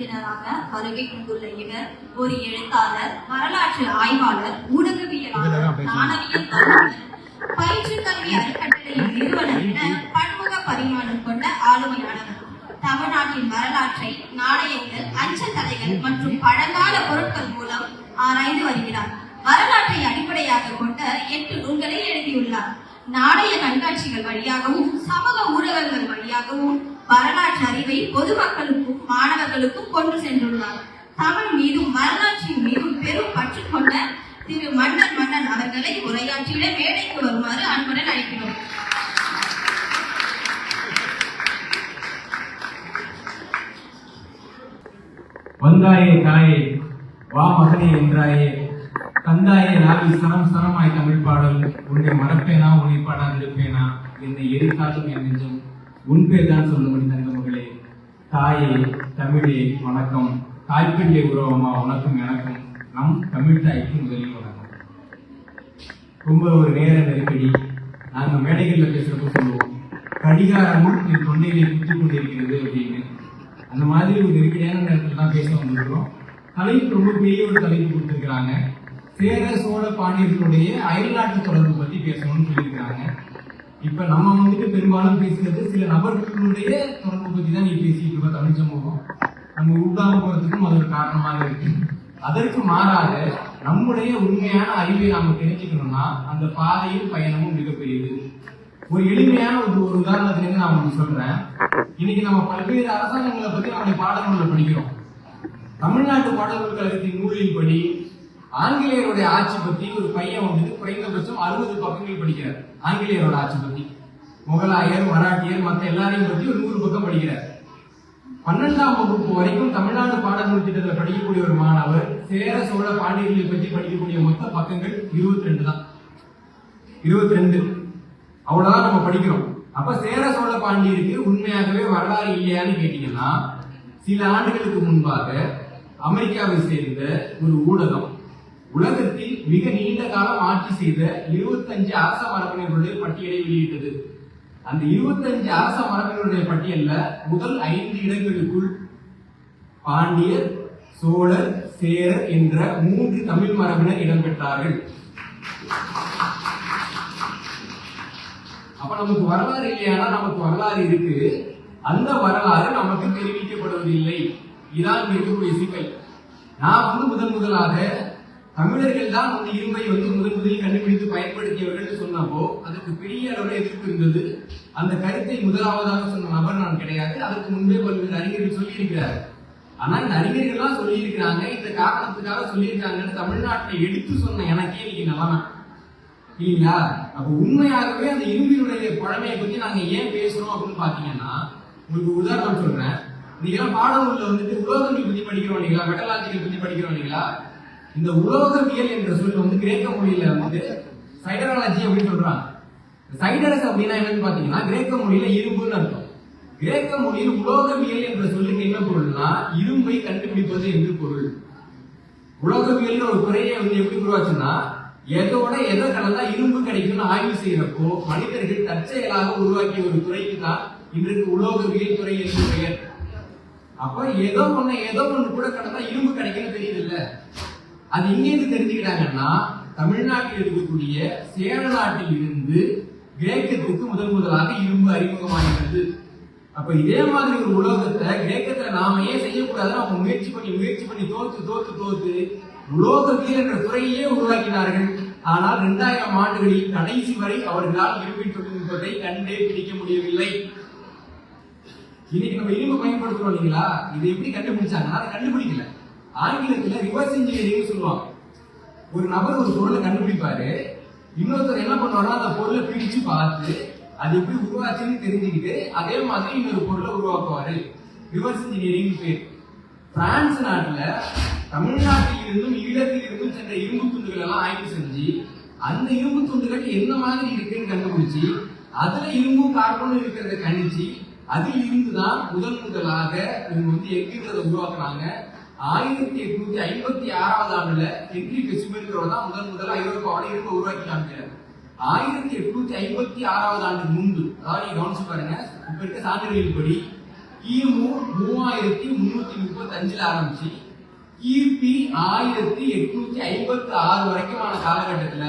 விருந்தினராக வருகை கொண்டுள்ள இவர் ஒரு எழுத்தாளர் வரலாற்று ஆய்வாளர் ஊடகவியலாளர் நாணவியல் பயிற்சி கல்வி அறக்கட்டளையின் நிறுவனர் என பன்முக பரிமாணம் கொண்ட ஆளுமையானவர். தமிழ்நாட்டின் வரலாற்றை நாணயங்கள் அஞ்சல் தலைகள் மற்றும் பழங்கால பொருட்கள் மூலம் ஆராய்ந்து வருகிறார். வரலாற்றை அடிப்படையாக கொண்ட எட்டு நூல்களை எழுதியுள்ளார். நாணய கண்காட்சிகள் வழியாகவும் சமூக ஊடகங்கள் வழியாகவும் வரலாற்று அறிவை பொதுமக்களுக்கும் மாணவர்களுக்கும் கொண்டு சென்றுள்ளார். தமிழ் மீதும் வரலாற்றின் மீதும் பெரும் பற்று கொண்ட திரு மன்னர் மன்னன் அவர்களை உரையாற்றிட மேடைக்கு வருமாறு அன்புடன் அழைக்கிறோம். வந்தாயே தாயே வா மகனே என்றாயே. தந்தாயே நாவி சனம் சரமாய் தமிழ் பாடல். உன்னை மறப்பேனா உன்னை பாடாதிருப்பேனா? என்னை எரித்தாலும் என் நெஞ்சம் உன் பேர் தான் சொல்லும்படி தங்க மகளே. தாயே தமிழே வணக்கம். தாய்ப்பிள்ளை உறவமா உனக்கும் எனக்கும் நம் தமிழ் தாய்க்கு முதலில் வணக்கம். ரொம்ப ஒரு நேர நெருக்கடி. நாங்கள் மேடைகள்ல பேசுகிறப்ப சொல்லுவோம் கடிகாரமும் என் தொண்டையிலே குத்திக் கொண்டிருக்கிறது அப்படின்னு. அந்த மாதிரி ஒரு நெருக்கடியான நேரத்தில் தான் பேச வந்திருக்கிறோம். தலைப்பு ரொம்ப பெரிய ஒரு தலைப்பு கொடுத்துருக்குறாங்க. சேர சோழ பாண்டியர்களுடைய அயல்நாட்டு தொடர்பு பத்தி பேசணும்னு சொல்லியிருக்கிறாங்க. இப்ப நம்ம வந்துட்டு பெரும்பாலும் பேசுறது சில நபர்களுடைய தொடர்பு பத்தி தான் நீ பேசிட்டு இருக்க தமிழ் சமூகம். நம்ம உண்டாக போறதுக்கும் அது ஒரு காரணமாக இருக்கு. அதற்கு மாறாக நம்முடைய உண்மையான அறிவை நாம தெரிஞ்சுக்கணும்னா அந்த பாதையும் பயணமும் மிகப்பெரியது. ஒரு எளிமையான ஒரு ஒரு உதாரணத்திலிருந்து நான் உங்களுக்கு சொல்றேன். இன்னைக்கு நம்ம பல்வேறு அரசாங்கங்களை பத்தி நம்முடைய பாடநூல்ல படிக்கிறோம். தமிழ்நாட்டு பாடநூல் கழகத்தின் நூலின்படி ஆங்கிலேயருடைய ஆட்சி பத்தி ஒரு பையன் வந்துட்டு குறைந்தபட்சம் அறுபது பக்கங்கள் படிக்கிறார். ஆங்கிலேயரோட ஆட்சி பத்தி. முகலாயர் மராட்டியர் மற்ற எல்லாரையும் பத்தி ஒரு நூறு பக்கம் படிக்கிறார். பன்னெண்டாம் வகுப்பு வரைக்கும் தமிழ்நாடு பாடநூல் திட்டத்தில் படிக்கக்கூடிய ஒரு மாணவர் சேர சோழ பாண்டியர்களை பற்றி படிக்கக்கூடிய மொத்த பக்கங்கள் இருபத்தி ரெண்டு தான். இருபத்தி ரெண்டு அவ்வளவுதான் நம்ம படிக்கிறோம். அப்ப சேர சோழ பாண்டியருக்கு உண்மையாகவே வரலாறு இல்லையான்னு கேட்டீங்கன்னா சில ஆண்டுகளுக்கு முன்பாக அமெரிக்காவை சேர்ந்த ஒரு ஊடகம் உலகத்தில் மிக நீண்ட காலம் ஆட்சி செய்த 25 அரச மரபினர்களுடைய பட்டியலை வெளியிட்டது. அந்த 25 அரச மரபினருடைய பட்டியல்ல முதல் ஐந்து இடங்களுக்குள் பாண்டியர் சோழர் சேரர் என்ற மூன்று தமிழ் மரபினர் இடம்பெற்றார்கள் அப்ப நமக்கு வரலாறு இல்லையானா நமக்கு வரலாறு இருக்கு. அந்த வரலாறு நமக்கு தெரிவிக்கப்படுவதில்லை. இதான் இங்க இருக்கக்கூடிய சிக்கல். நான் வந்து முதன் முதலாக தமிழர்கள் தான் அந்த இரும்பை வந்து முதன் முதலில் கண்டுபிடித்து பயன்படுத்தியவர்கள் சொன்னப்போ அதற்கு பெரிய அளவில் எதிர்ப்பு இருந்தது. அந்த கருத்தை முதலாவதாக சொன்ன நபர் நான் கிடையாது. அதற்கு முன்பே பல்வேறு அறிஞர்கள் சொல்லியிருக்கிறார் ஆனால் இந்த அறிஞர்கள்லாம் சொல்லியிருக்கிறாங்க. இந்த காரணத்துக்காக சொல்லியிருக்காங்கன்னு தமிழ்நாட்டை எடுத்து சொன்ன எனக்கே இன்னைக்கு நிலமை. இல்லைங்களா? அப்ப உண்மையாகவே அந்த இரும்பினுடைய பழமையை பத்தி நாங்க ஏன் பேசுறோம் அப்படின்னு பாத்தீங்கன்னா உங்களுக்கு உதாரணம் சொல்றேன். நீங்க பாடநூல்ல வந்துட்டு உலோகங்கள் பத்தி படிக்கிறோம் இல்லைங்களா? மெட்டலாஜிக்கல் பத்தி படிக்கிறோம் இல்லைங்களா? இந்த உலோகவியல் என்ற சொல் வந்து கிரேக்க மொழியில வந்து சைடராலஜி அப்படின்னு சொல்றாங்க. சைடரஸ் அப்படின்னா என்னன்னு பாத்தீங்கன்னா கிரேக்க மொழியில இரும்புன்னு அர்த்தம். கிரேக்க மொழியில் உலோகவியல் என்ற சொல்லுக்கு என்ன பொருள்னா இரும்பை கண்டுபிடிப்பது என்று பொருள். உலோகவியல் ஒரு துறையை வந்து எப்படி உருவாச்சுன்னா எதோட எதை கலந்தா இரும்பு கிடைக்கும்னு ஆய்வு செய்யறப்போ மனிதர்கள் தற்செயலாக உருவாக்கிய ஒரு துறைக்கு தான் இன்றைக்கு உலோகவியல் துறை என்று பெயர். அப்ப ஏதோ ஒண்ணு ஏதோ ஒண்ணு கூட கடந்தா இரும்பு கிடைக்கும்னு தெரியுது இல்ல? அது எங்க தெரிஞ்சுக்கிட்டாங்கன்னா தமிழ்நாட்டில் இருக்கக்கூடிய சேர நாட்டில் இருந்து கிரேக்கத்துக்கு முதல் முதலாக இரும்பு அறிமுகமாகிறது அப்ப இதே மாதிரி ஒரு உலோகத்தை கிரேக்கத்துல நாம ஏன் செய்யக்கூடாதுன்னு அவங்க முயற்சி பண்ணி முயற்சி பண்ணி தோத்து தோத்து தோத்து உலோகவியல் என்ற துறையே உருவாக்கினார்கள். ஆனால் இரண்டாயிரம் ஆண்டுகளில் கடைசி வரை அவர்களால் இரும்பின் தொழில்நுட்பத்தை கண்டே பிடிக்க முடியவில்லை. இன்னைக்கு நம்ம இரும்பு பயன்படுத்துறோம் இல்லைங்களா? இதை எப்படி கண்டுபிடிச்சாங்கன்னா அதை கண்டுபிடிக்கல. ஆங்கிலத்துல ரிவர்ஸ் இன்ஜினியரிங் சொல்லுவாங்க. ஒரு நபர் ஒரு பொருளை கண்டுபிடிப்பாரு. இன்னொருத்தர் என்ன பண்ணுவாருன்னா அந்த பொருளை பிரிச்சு பார்த்து அது எப்படி உருவாச்சுன்னு தெரிஞ்சுக்கிட்டு அதே மாதிரி இன்னொரு பொருளை உருவாக்குவாரு. ரிவர்ஸ் இன்ஜினியரிங் பேர். பிரான்ஸ் நாட்டுல தமிழ்நாட்டில் இருந்தும் ஈழத்தில் இருந்தும் சென்ற இரும்பு துண்டுகள் எல்லாம் ஆய்வு செஞ்சு அந்த இரும்பு துண்டுகள் என்ன மாதிரி இருக்குன்னு கண்டுபிடிச்சு அதுல இரும்பும் கார்பனும் இருக்கிறத கணிச்சு அதில் இருந்துதான் முதல் முதலாக இவங்க வந்து எக்யூன்றதை உருவாக்குறாங்க. ஆயிரத்தி எட்நூத்தி ஐம்பத்தி ஆறாவது ஆண்டுல ஹென்ரி பெசிமென்றவர் தான் முதல் முதல்ல ஐரோப்பாவோட இரும்பை உருவாக்கி காமிக்கிறார் ஆயிரத்தி எட்நூத்தி ஐம்பத்தி ஆறாவது ஆண்டு முன்பு அதாவது நீங்க கவனிச்சு பாருங்க இப்ப இருக்க சான்றிதழின்படி கிமு மூவாயிரத்தி முன்னூத்தி முப்பத்தி அஞ்சுல ஆரம்பிச்சு கிபி ஆயிரத்தி எட்நூத்தி ஐம்பத்தி ஆறு வரைக்குமான காலகட்டத்துல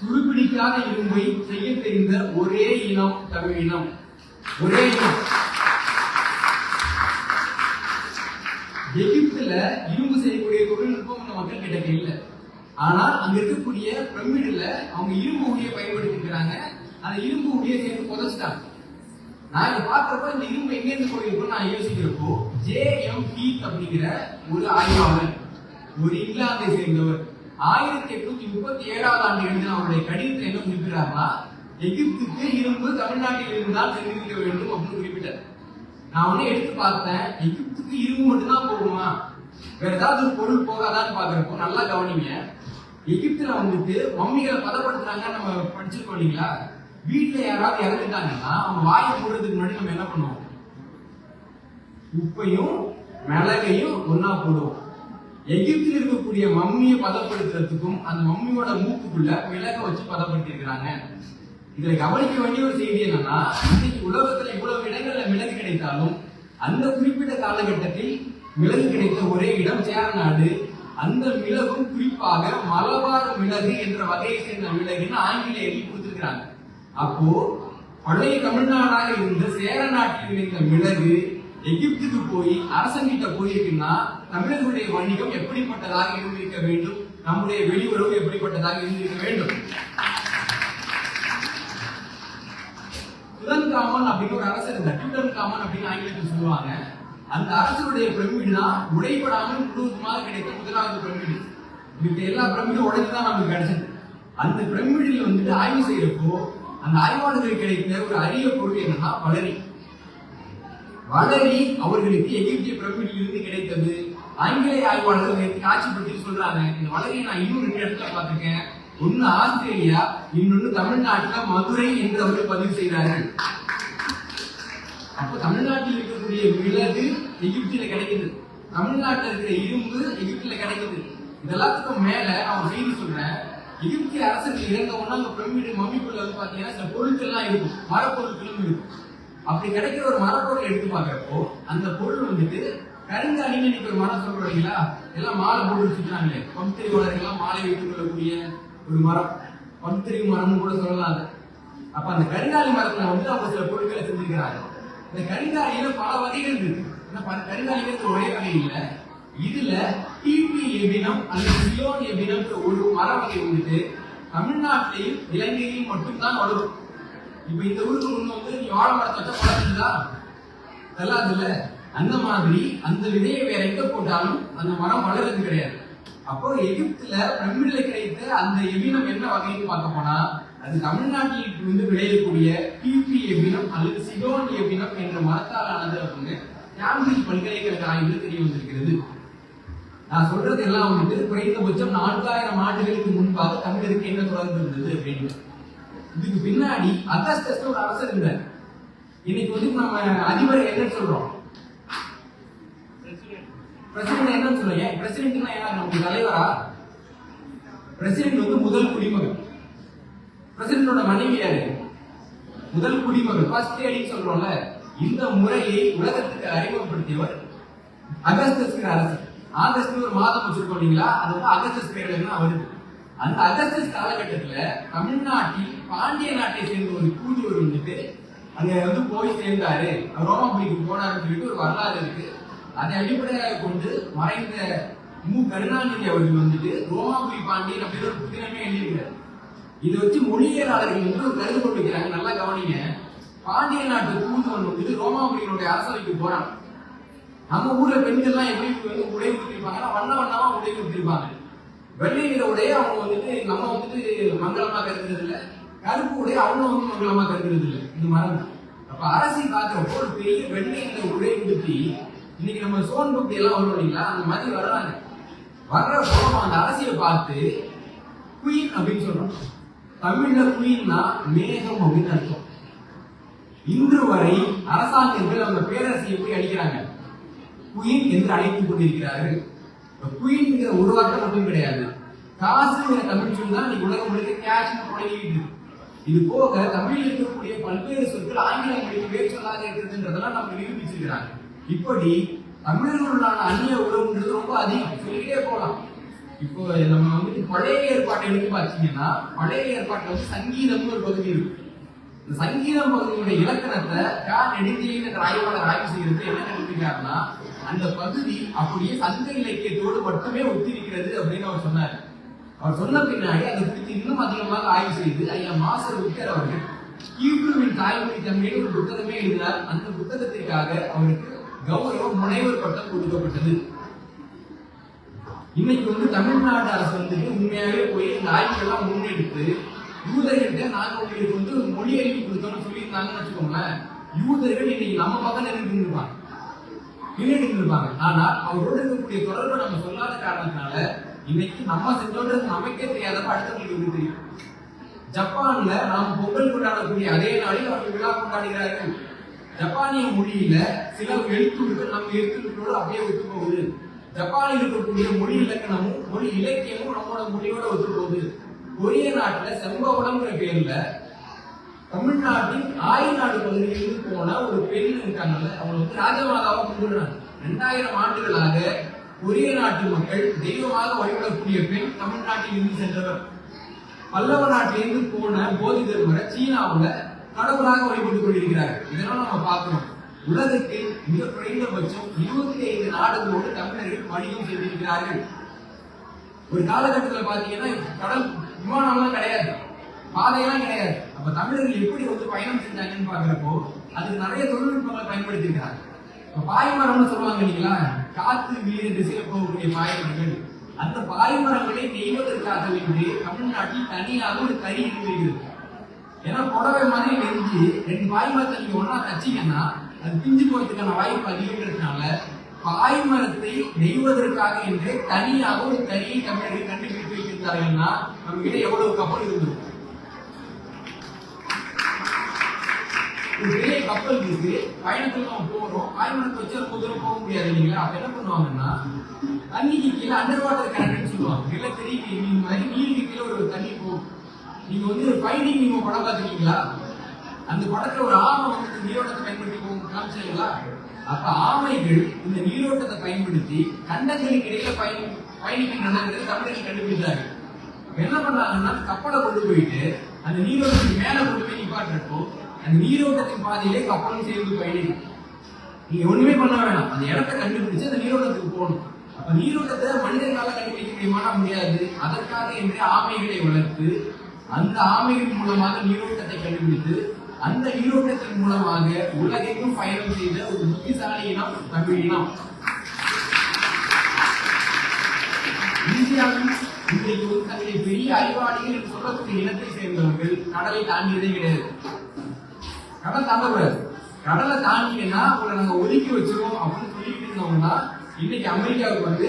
துருப்பிடிக்காத இரும்பை செய்ய தெரிந்த ஒரே இனம் தமிழ் இனம். ஒரே இனம். எகிப்துல இரும்பு செய்யக்கூடிய தொழில்நுட்பம் இந்த மக்கள் கிட்ட இல்ல. ஆனா அங்க இருக்கக்கூடிய பிரமிடுல அவங்க இரும்பு உடைய பயன்படுத்தி இருக்கிறாங்க அந்த இரும்பு உடைய சேர்ந்து புதைச்சிட்டாங்க. நான் இதை பார்க்கறப்ப இந்த இரும்பு எங்க இருந்து போயிருக்கோம் நான் யோசிக்கிறப்போ ஜே எம் ஹீத் அப்படிங்கிற ஒரு ஆய்வாளர் ஒரு இங்கிலாந்தை சேர்ந்தவர். ஆயிரத்தி எட்நூத்தி முப்பத்தி ஏழாவது ஆண்டு எழுதின அவருடைய கடிதத்தை என்ன குறிப்பிட்டார்னா எகிப்துக்கு இரும்பு தமிழ்நாட்டில் இருந்தால் தெரிவிக்க வேண்டும் அப்படின்னு குறிப்பிட்டார். நான் உடனே எடுத்து பார்த்தேன். எகிப்துக்கு இரும்பு மட்டும்தான் போகுமா? வேற ஏதாவது ஒரு பொருள் போகாதான்னு பாக்குறப்போ நல்லா கவனிங்க. எகிப்துல வந்துட்டு மம்மிகளை பதப்படுத்துறாங்க நம்ம படிச்சிருக்கோம் இல்லைங்களா? வீட்டுல யாராவது இறந்துட்டாங்கன்னா அவங்க வாயை போடுறதுக்கு முன்னாடி நம்ம என்ன பண்ணுவோம்? உப்பையும் மிளகையும் ஒன்னா போடுவோம். எகிப்தில் இருக்கக்கூடிய மம்மியை பதப்படுத்துறதுக்கும் அந்த மம்மியோட மூக்குக்குள்ள மிளகை வச்சு பதப்படுத்தி இருக்கிறாங்க இதுல கவனிக்க வேண்டிய ஒரு செய்தி என்னன்னா இன்னைக்கு உலகத்துல கிடைத்தாலும் அந்த குறிப்பிட்ட காலகட்டத்தில் மிளகு கிடைத்த ஒரே இடம் சேர நாடு. அந்த மிளகும் குறிப்பாக மலபார் மிளகு என்ற வகையை சேர்ந்த மிளகுன்னு ஆங்கிலேயர்கள் கொடுத்திருக்கிறாங்க. அப்போ பழைய தமிழ்நாடாக இருந்த சேர நாட்டில் இருந்த மிளகு எகிப்துக்கு போய் அரசங்கிட்ட போயிருக்குன்னா தமிழர்களுடைய வணிகம் எப்படிப்பட்டதாக இருந்திருக்க வேண்டும்? நம்முடைய வெளியுறவு எப்படிப்பட்டதாக இருந்திருக்க வேண்டும்? ராமன் அப்படின்னு ஒரு அரசர் இருந்தார் டியூட்டன்காமன் அப்படின்னு ஆங்கிலத்தில் சொல்லுவாங்க. அந்த அரசருடைய பிரமிடு தான் உடைபடாமல் முழுவதுமாக கிடைத்த முதலாவது பிரமிடு. மித்த எல்லா பிரமிடும் உடைஞ்சு தான் நமக்கு கிடைச்சது. அந்த பிரமிடில் வந்துட்டு ஆய்வு செய்யறப்போ அந்த ஆய்வாளர்களுக்கு கிடைத்த ஒரு அரிய பொருள் என்னன்னா வளரி. வளரி அவர்களுக்கு எகிப்திய பிரமிடில் இருந்து கிடைத்தது. ஆங்கிலேய ஆய்வாளர்கள் நேற்று காட்சிப்படுத்தி சொல்றாங்க இந்த வளரியை நான் இன்னும் ரெண்டு இடத்துல பார்த்திருக்கேன். ஒன்னு ஆஸ்திரேலியா இன்னொன்னு தமிழ்நாட்டுல மதுரை என்று அவர்கள் பதிவு செய்கிறார்கள் அப்ப தமிழ்நாட்டில் இருக்கக்கூடிய மிளகு எகிப்தில கிடைக்குது. தமிழ்நாட்டில் இருக்கிற இரும்பு எகிப்தில கிடைக்குது. இதெல்லாத்துக்கும் மேல அவன் செய்தி சொல்றேன் எகிப்திய அரசுக்கு இறந்த உடனே அந்த பிரமிடு மம்மிக்குள்ள வந்து பாத்தீங்கன்னா சில பொருட்கள்லாம் இருக்கும். மரப்பொருட்களும் இருக்கும். அப்படி கிடைக்கிற ஒரு மரப்பொருள் எடுத்து பாக்கிறப்போ அந்த பொருள் வந்துட்டு கருங்காலின்னு இன்னைக்கு ஒரு மரம் சொல்றீங்களா எல்லாம் மாலை போட்டு வச்சுக்கிறாங்களே. பகுத்தறிவாளர்கள் எல்லாம் மாலை வைத்துக் கொள்ளக்கூடிய ஒரு மரம் பகுத்தறிவு மரம்னு கூட சொல்லலாம் அதை அப்ப அந்த கரிகாலி மரத்துல வந்து அவங்க சில பொருட்களை செஞ்சிருக்கிறாங்க. இந்த கரிகாலியில பல வகைகள் இருக்கு. ஆனா பல கருங்காலிங்கிறது ஒரே வகை இல்லை. இதுல டிபி எபினம் அல்லது சியோன் எபினம் ஒரு மர வகை வந்துட்டு தமிழ்நாட்டிலையும் இலங்கையிலும் மட்டும்தான் வளரும். இப்ப இந்த ஊருக்கு ஒண்ணு வந்து நீ வாழ மரத்தை வச்சா வளருதா நல்லாது இல்ல அந்த மாதிரி அந்த விதையை வேற எங்க போட்டாலும் அந்த மரம் வளர்றது கிடையாது. அப்போ எகிப்துல பிரமிடில் கிடைத்த அந்த எபினம் என்ன வகைன்னு பார்க்க போனா அது தமிழ்நாட்டில் இருந்து விளையக்கூடிய பிபி எபினம் அல்லது சிடோன் எபினம் என்ற மரத்தால் ஆனது அப்படின்னு கேம்பிரிட்ஜ் பல்கலைக்கழக ஆய்வில் தெரிய வந்திருக்கிறது? நான் சொல்றது எல்லாம் வந்துட்டு குறைந்தபட்சம் நான்காயிரம் ஆண்டுகளுக்கு முன்பாக தமிழருக்கு என்ன தொடர்ந்து இருந்தது அப்படின்னு. இதுக்கு பின்னாடி அகஸ்டஸ் ஒரு அரசர் இருந்தார் இன்னைக்கு வந்து நம்ம அதிபர் என்னன்னு சொல்றோம்? பிரசிடென்ட் என்னன்னு சொல்லுங்க பிரசிடென்ட்னா யார்? நமக்கு தலைவரா? பிரசிடென்ட் வந்து முதல் குடிமகன். பிரசிடென்டோட மனைவி யாரு? முதல் குடிமகன். ஃபர்ஸ்ட் லேடின்னு சொல்றோம்ல. இந்த முறையை உலகத்துக்கு அறிமுகப்படுத்தியவர் அகஸ்டஸ் அரசு ஆகஸ்ட் ஒரு மாதம் வச்சிருக்கோம் இல்லைங்களா? அது வந்து அகஸ்டஸ் பேரில் வருது அந்த அகஸ்டஸ் காலகட்டத்துல தமிழ்நாட்டில் பாண்டிய நாட்டை சேர்ந்த ஒரு தூதுவர் வந்துட்டு அங்க வந்து போய் சேர்ந்தாரு. ரோமாபுரிக்கு போனாருன்னு சொல்லிட்டு ஒரு வரலாறு இருக்கு. அதை அடிப்படையாக கொண்டு மறைந்த மு. கருணாநிதி அவர்கள் வந்துட்டு ரோமாபுரி பாண்டியன் அப்படின்னு ஒரு புத்தகமே எழுதியிருக்கிறார். இதை வச்சு மொழியியலாளர்கள் வந்து ஒரு கருது கொண்டிருக்கிறாங்க. நல்லா கவனிங்க. பாண்டிய நாட்டு தூதுவன் வந்துட்டு ரோமாபுரியினுடைய அரசவைக்கு போறான். நம்ம ஊர்ல பெண்கள்லாம் எப்படி வந்து உடை உடுத்திருப்பாங்கன்னா வண்ண வண்ணமா உடை உடுத்திருப்பாங்க. வெள்ளை நிற உடைய அவங்க வந்துட்டு நம்ம வந்துட்டு மங்களமா கருதுறது இல்ல கருப்பு உடைய அவங்க வந்து மங்களமா கருதுறது இல்லை இது மரம் அப்ப அரசி பார்க்கிறப்போ ஒரு பெரிய வெள்ளை நிற உடை உடுத்தி இன்னைக்கு நம்ம சோன் புக்தி எல்லாம் வரும் இல்லைங்களா? அந்த மாதிரி வர்றாங்க. வர்றப்போ நம்ம அந்த அரசியலை பார்த்து குயின் அப்படின்னு சொல்றோம். தமிழ்ல குயின்னா மேகம் அப்படின்னு அர்த்தம். இன்று வரை அரசாங்கங்கள் அந்த பேரரசை எப்படி அடிக்கிறாங்க குயின் என்று அழைத்துக் கொண்டிருக்கிறார்கள். குயின்ங்கிற உருவாக்கம் மட்டும் கிடையாது. காசுங்கிற தமிழ் சொல் தான் இன்னைக்கு உலகம் முழுக்க கேஷ் தொடங்கிட்டு இது போக தமிழில் இருக்கக்கூடிய பல்வேறு சொற்கள் ஆங்கில மொழிக்கு வேறு சொல்லாக இருக்கிறதுன்றதெல்லாம் நம்ம நிரூபிச்சிருக்கிறாங்க. இப்படி தமிழர்களுடான அந்நிய உறவுன்றது ரொம்ப அதிகம். சொல்லிக்கிட்டே போகலாம். இப்போ நம்ம வந்துட்டு பழைய ஏற்பாட்டை எடுத்து பார்த்தீங்கன்னா பழைய ஏற்பாட்டில் வந்து சங்கீதம்னு ஒரு பகுதி இருக்கு. இந்த சங்கீதம் பகுதியுடைய இலக்கணத்தை கா நெடுஞ்செயின் ஆய்வாளர் ஆய்வு செய்யறது என்ன கண்டுபிடிக்கிறாருன்னா அந்த பகுதி அப்படியே சங்க இலக்கியத்தோடு மட்டுமே ஒத்திருக்கிறது அப்படின்னு அவர் சொன்னார். அவர் சொன்ன பின்னாடி அதை குறித்து இன்னும் அதிகமாக ஆய்வு செய்து ஐயா மாசர் விக்கர் அவர்கள் ஹீப்ருவின் தாய்மொழி தமிழில் ஒரு புத்தகமே எழுதினார். அந்த புத்தகத்திற்காக அவருக்கு கௌரவ முனைவர் பட்டம் கொடுக்கப்பட்டது. இன்னைக்கு வந்து தமிழ்நாடு அரசு வந்துட்டு உண்மையாவே போய் இந்த ஆய்வுகள்லாம் முன்னெடுத்து யூதர்கிட்ட நாங்கள் உங்களுக்கு வந்து மொழி அறிவு கொடுத்தோம்னு சொல்லியிருந்தாங்கன்னு வச்சுக்கோங்களேன். யூதர்கள் இன்னைக்கு நம்ம பக்கம் நின்றுட்டு இருப்பாங்க நின்றுட்டு இருப்பாங்க ஆனால் அவரோட இருக்கக்கூடிய தொடர்பை நம்ம சொல்லாத காரணத்தினால இன்னைக்கு நம்ம செஞ்சோன்றது நமக்கே தெரியாதப்ப அடுத்தவங்களுக்கு வந்து தெரியும்? ஜப்பான்ல நாம் பொங்கல் கொண்டாடக்கூடிய அதே நாளில் அவர்கள் விழா கொண்டாடுகிறார்கள். ஜப்பானிய மொழியில சில எழுத்துக்கள் நம்ம எழுத்துக்களோடு அப்படியே ஒத்து போகுது ஜப்பானில் இருக்கக்கூடிய மொழி இலக்கணமும் மொழி இலக்கியமும் நம்மளோட மொழியோட ஒத்து போகுது கொரிய நாட்டுல செம்பவளம்ங்கிற பேர்ல தமிழ்நாட்டின் ஆய்நாடு பகுதியிலிருந்து போன ஒரு பெண் இருக்காங்கல்ல அவங்க வந்து ராஜமாதாவை கும்பிடுறாங்க. ரெண்டாயிரம் ஆண்டுகளாக கொரிய நாட்டு மக்கள் தெய்வமாக வழிபடக்கூடிய பெண் தமிழ்நாட்டில் இருந்து சென்றவர். பல்லவ நாட்டிலிருந்து போன போதி தர்மரை சீனாவில் கடவுளாக வழிபட்டுக் கொண்டிருக்கிறார்கள் இதெல்லாம் நம்ம பார்க்கணும். உலகத்தில் மிக குறைந்தபட்சம் இருபத்தி ஐந்து நாடுகளோடு தமிழர்கள் வணிகம் செய்திருக்கிறார்கள். ஒரு காலகட்டத்தில் பாத்தீங்கன்னா கடல் விமானம்லாம் கிடையாது. பாதையெல்லாம் கிடையாது. அப்ப தமிழர்கள் எப்படி வந்து பயணம் செஞ்சாங்கன்னு பாக்குறப்போ அதுக்கு நிறைய தொழில்நுட்பங்களை பயன்படுத்தியிருக்கிறாங்க. இப்ப பாய்மரம்னு சொல்லுவாங்க இல்லைங்களா? காத்து வீடு திசையில போகக்கூடிய பாய்மரங்கள் அந்த பாய்மரங்களை நெய்வதற்காக வேண்டி தமிழ்நாட்டில் தனியாக ஒரு கறி இருக்கிறது ஏன்னா புடவை மாதிரி நெஞ்சு ரெண்டு பாய்மரத்தை நீங்க ஒன்னா தச்சீங்கன்னா அது பிஞ்சு போறதுக்கான வாய்ப்பு அதிகங்கிறதுனால பாய்மரத்தை நெய்வதற்காக என்று தனியாக ஒரு தனி தமிழர்கள் கண்டுபிடித்து வைத்திருந்தார்கள்னா நம்ம கிட்ட எவ்வளவு கப்பல் இருந்திருக்கும் ஒரு பெரிய கப்பல் இருக்கு பயணத்துல நம்ம போறோம். பாய்மரத்தை வச்சு ரொம்ப தூரம் போக முடியாது இல்லைங்களா? அப்ப என்ன பண்ணுவாங்கன்னா தண்ணிக்கு கீழே அண்டர் வாட்டர் கரண்ட்னு சொல்லுவாங்க. நிலத்தடி நீர் மாதிரி நீருக்கு கீழே ஒரு தண்ணி போகும். நீங்க வந்து ஒரு ஃபைண்டிங் நீங்க படம் பார்த்துருக்கீங்களா? அந்த படத்துல ஒரு ஆமை வந்து நீரோட்டத்தை பயன்படுத்தி போகும் காமிச்சீங்களா? அப்ப ஆமைகள் இந்த நீரோட்டத்தை பயன்படுத்தி கண்டங்களுக்கு இடையில பயணி பயணிக்கின்றனங்கிறது தமிழர்கள் கண்டுபிடிச்சாங்க. என்ன பண்ணாங்கன்னா கப்பலை கொண்டு போயிட்டு அந்த நீரோட்டத்துக்கு மேல கொண்டு போய் நிப்பாட்டுறப்போ அந்த நீரோட்டத்தின் பாதையிலே கப்பலும் சேர்ந்து பயணிக்கும். நீங்க ஒண்ணுமே பண்ண வேணாம். அந்த இடத்த கண்டுபிடிச்சு அந்த நீரோட்டத்துக்கு போகணும். அப்ப நீரோட்டத்தை மனிதர்களால கண்டுபிடிக்க முடியுமானா முடியாது. அதற்காக என்று ஆமைகளை வளர்த்து அந்த ஆமைகள் மூலமாக நீரோட்டத்தை கண்டுபிடித்து அந்த நீரோட்டத்தின் மூலமாக உலகைக்கும் பயணம் செய்த ஒரு புத்திசாலி இனம் தமிழ் இனம் இந்தியாவின் இன்றைக்கு வந்து தங்களை பெரிய அறிவாளிகள் என்று சொல்லக்கூடிய இனத்தை சேர்ந்தவர்கள் கடலை தாண்டியதே கிடையாது. கடல் தாண்டக்கூடாது. கடலை தாண்டினா அவங்களை நாங்கள் ஒதுக்கி வச்சிருவோம் அப்படின்னு சொல்லிட்டு இருந்தவங்கன்னா இன்னைக்கு அமெரிக்காவுக்கு வந்து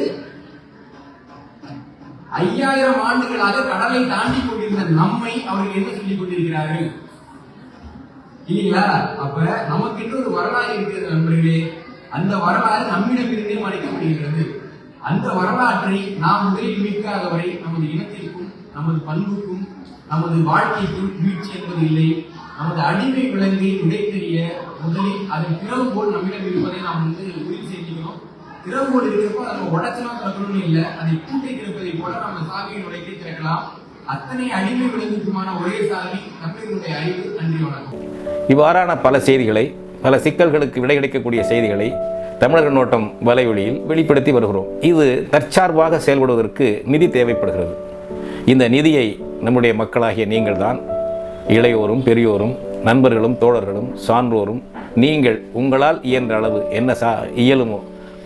ஐயாயிரம் ஆண்டுகளாக கடலை தாண்டி கொண்டிருந்த நம்மை அவர்கள் என்ன சொல்லிக் கொண்டிருக்கிறார்கள்? இல்லைங்களா? அப்ப நமக்கு ஒரு வரலாறு இருக்கிறது நண்பர்களே. அந்த வரலாறு நம்மிடம் இருந்தே மறைக்கப்படுகிறது அந்த வரலாற்றை நாம் முதலில் மீட்காதவரை நமது இனத்திற்கும் நமது பண்புக்கும் நமது வாழ்க்கைக்கும் வீழ்ச்சி என்பது இல்லை. நமது அடிமை விலங்கை உடைத்தெறிய முதலில் அதன் திறவுகோல் நம்மிடம் இருப்பதை நாம் வந்து உறுதி செய்ய திறவுகோல் இருக்கிறப்போ நம்ம உடச்சலாம் திறக்கணும்னு இல்லை. அதை கூட்டை திறப்பதை போல நம்ம சாவியை உடைத்து திறக்கலாம் அத்தனை அடிமை விலங்குக்குமான ஒரே சாவி தமிழர்களுடைய அறிவு நன்றி வணக்கம். இவ்வாறான பல செய்திகளை பல சிக்கல்களுக்கு விடை கிடைக்கக்கூடிய செய்திகளை தமிழர் நோட்டம் வலையொலியில் வெளிப்படுத்தி வருகிறோம். இது தற்சார்பாக செயல்படுவதற்கு நிதி தேவைப்படுகிறது. இந்த நிதியை நம்முடைய மக்களாகிய நீங்கள்தான் இளையோரும் பெரியோரும் நண்பர்களும் தோழர்களும் சான்றோரும் நீங்கள் உங்களால் இயன்ற அளவு என்ன சா இயலுமோ